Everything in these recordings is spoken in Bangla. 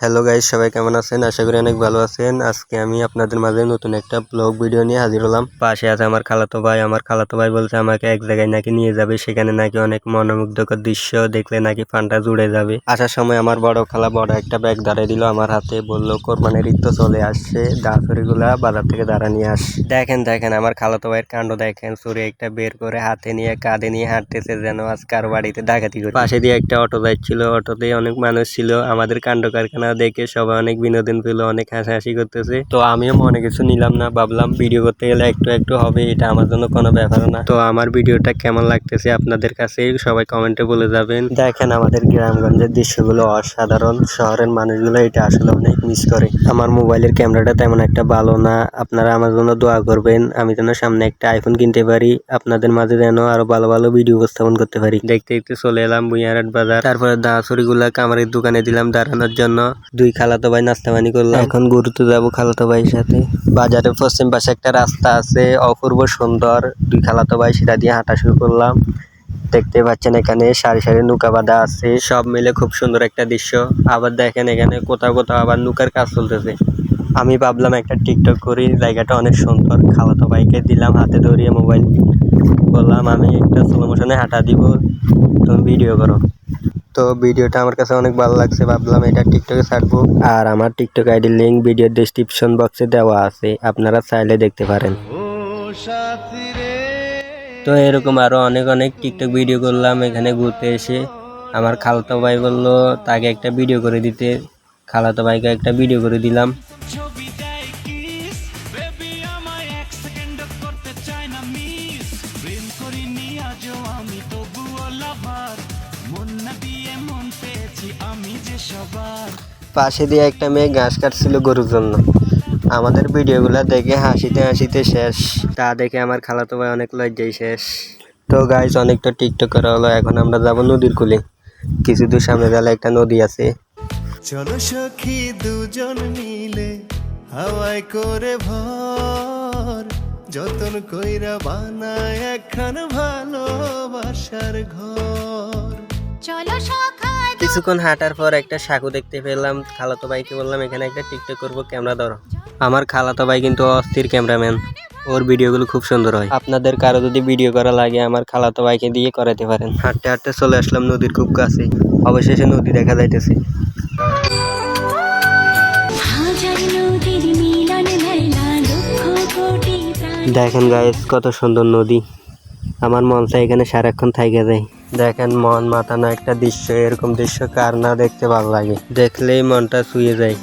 Hello guys সবাই কেমন আছেন? আশা করি অনেক ভালো আছেন। আজকে আমি আপনাদের মাঝে নতুন একটা ব্লগ ভিডিও নিয়ে হাজির হলাম। পাশে আছে আমার খালাতো ভাই। আমার খালাতো ভাই বলছে, আমাকে এক জায়গায় নাকি নিয়ে যাবে। সেখানে নাকি অনেক মনোমুগ্ধকর দৃশ্য দেখলে নাকি ফানটা জুড়ে যাবে। আসার সময় আমার বড় খালা বড় একটা ব্যাগ দাঁড়িয়ে দিল আমার হাতে। বলল, কোরবানির তো চলে আসছে। দাঁড়াচুরিগুলা বাজার থেকে দাঁড়া নিয়ে আস। দেখেন দেখেন, আমার খালাতো ভাইয়ের কাণ্ড দেখেন। চুরি একটা বের করে হাতে নিয়ে, কাঁধে নিয়ে হাঁটতেছে যেন আজ কার বাড়িতে ডাকাতি করে। পাশে দিয়ে একটা অটো যাচ্ছিল। অটোতে অনেক মানুষ ছিল। আমাদের কাণ্ড কারখানা দেখে সবাই অনেক বিনোদন পেল, অনেক হাসাহাসি করতেছে। তো আমিও মনে কিছু নিলাম না, ভাবলাম ভিডিও করতে গেলে একটু একটু হবে, এটা আমার জন্য কোনো ব্যাপার না। তো আমার ভিডিওটা কেমন লাগতেছে আপনাদের কাছে সবাই কমেন্টে বলে যাবেন। দেখেন আমাদের গ্রামগঞ্জের দৃশ্যগুলো অসাধারণ, শহরের মানুষগুলো এটা আসলে অনেক মিস করে। আমার মোবাইলের ক্যামেরাটা তেমন একটা ভালো না, আপনারা আমার জন্য দোয়া করবেন, আমি যেন সামনে একটা আইফোন কিনতে পারি, আপনাদের মাঝে যেন আরও ভালো ভালো ভিডিও উপস্থাপন করতে পারি। দেখতে দেখতে চলে এলাম বুইয়ারহাট বাজার। তারপরে দাঁড়াছড়ি গুলা কামারের দোকানে দিলাম দাঁড়ানোর জন্য। দুই খালাতো ভাই নাস্তা পানি করলাম। এখন ঘুরতে যাব খালাতো ভাইয়ের সাথে। বাজারের পশ্চিম পাশে একটা রাস্তা আছে অপূর্ব সুন্দর। দুই খালাতো ভাই সেটা দিয়ে হাঁটা শুরু করলাম। দেখতে পাচ্ছেন এখানে সারি সারি নৌকা বাঁধা আছে। সব মিলে খুব সুন্দর একটা দৃশ্য। আবার দেখেন এখানে কোথাও কোথাও আবার নৌকার কাজ চলতেছে। আমি ভাবলাম একটা টিকটক করি জায়গাটা অনেক সুন্দর। খালাতো ভাইকে দিলাম হাতে ধরিয়ে মোবাইল। বললাম আমি একটা স্লো মোশনে হাঁটা দিব। তুমি ভিডিও করো। তো ভিডিওটা আমার কাছে অনেক ভালো লাগছে, ভাবলাম এটা টিকটকে ছাড়বো। আর আমার টিকটক আইডির লিঙ্ক ভিডিওর ডেসক্রিপশন বক্সে দেওয়া আছে, আপনারা চাইলে দেখতে পারেন। তো এরকম আরও অনেক অনেক টিকটক ভিডিও করলাম এখানে ঘুরতে এসে। আমার খালাতো ভাই বলল, তাকে একটা ভিডিও করে দিতে। খালাতো ভাইকে একটা ভিডিও করে দিলাম। করতে চায় না মিস প্রেম করিনি পাশে দিয়ে একটা মেয়ে ঘাস কাটছিল গরুর জন্য। আমাদের ভিডিওগুলো দেখে হাসিতে হাসিতে শেষ। তা দেখে আমার খালাতো ভাই অনেক লজ্জাই শেষ। তো গাইজ অনেক তো টিকটক করা হলো এখন আমরা যাব নদীর কুলে। কিছু দূর সামনে গেলে একটা নদী আছে। চলো সখী দুজন মিলে হাওয়ায় করে ভর। যতন কইরা বানায় একখান ভালোবাসার ঘর। চলো সখা কিছুক্ষণ হাঁটার পর একটা সাঁকু দেখতে পেলাম, খালাতো ভাইকে বললাম, এখানে একটা টিকটক করব ক্যামেরা ধরো। আমার খালাতো ভাই কিন্তু অস্থির ক্যামেরাম্যান ওর ভিডিওগুলো খুব সুন্দর হয়। আপনাদের কারও যদি ভিডিও করা লাগে, আমার খালাতো ভাইকে দিয়ে করাতে পারেন। হাঁটতে হাঁটতে চলে আসলাম নদীর খুব কাছে, অবশেষে নদী দেখা যাইতেছে। দেখেন গাইস কত সুন্দর নদী। আমার মন চাই এখানে সারাক্ষণ থাইকে যায়। দেখেন মন মাতানো একটা দৃশ্য, এরকম দৃশ্য কার না দেখতে ভালো লাগে? দেখলেই মনটা ছুঁয়ে যায়।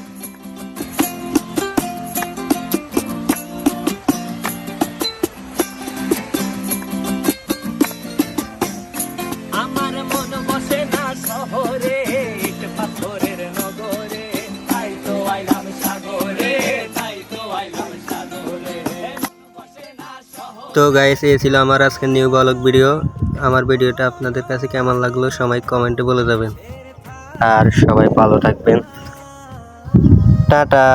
তো গাইস এই ছিল আমার আজকের নিউ ব্লগ ভিডিও আমার ভিডিওটা আপনাদের কাছে কেমন লাগল সবাই কমেন্টে বলে যাবেন। আর সবাই ভালো থাকবেন। টাটা।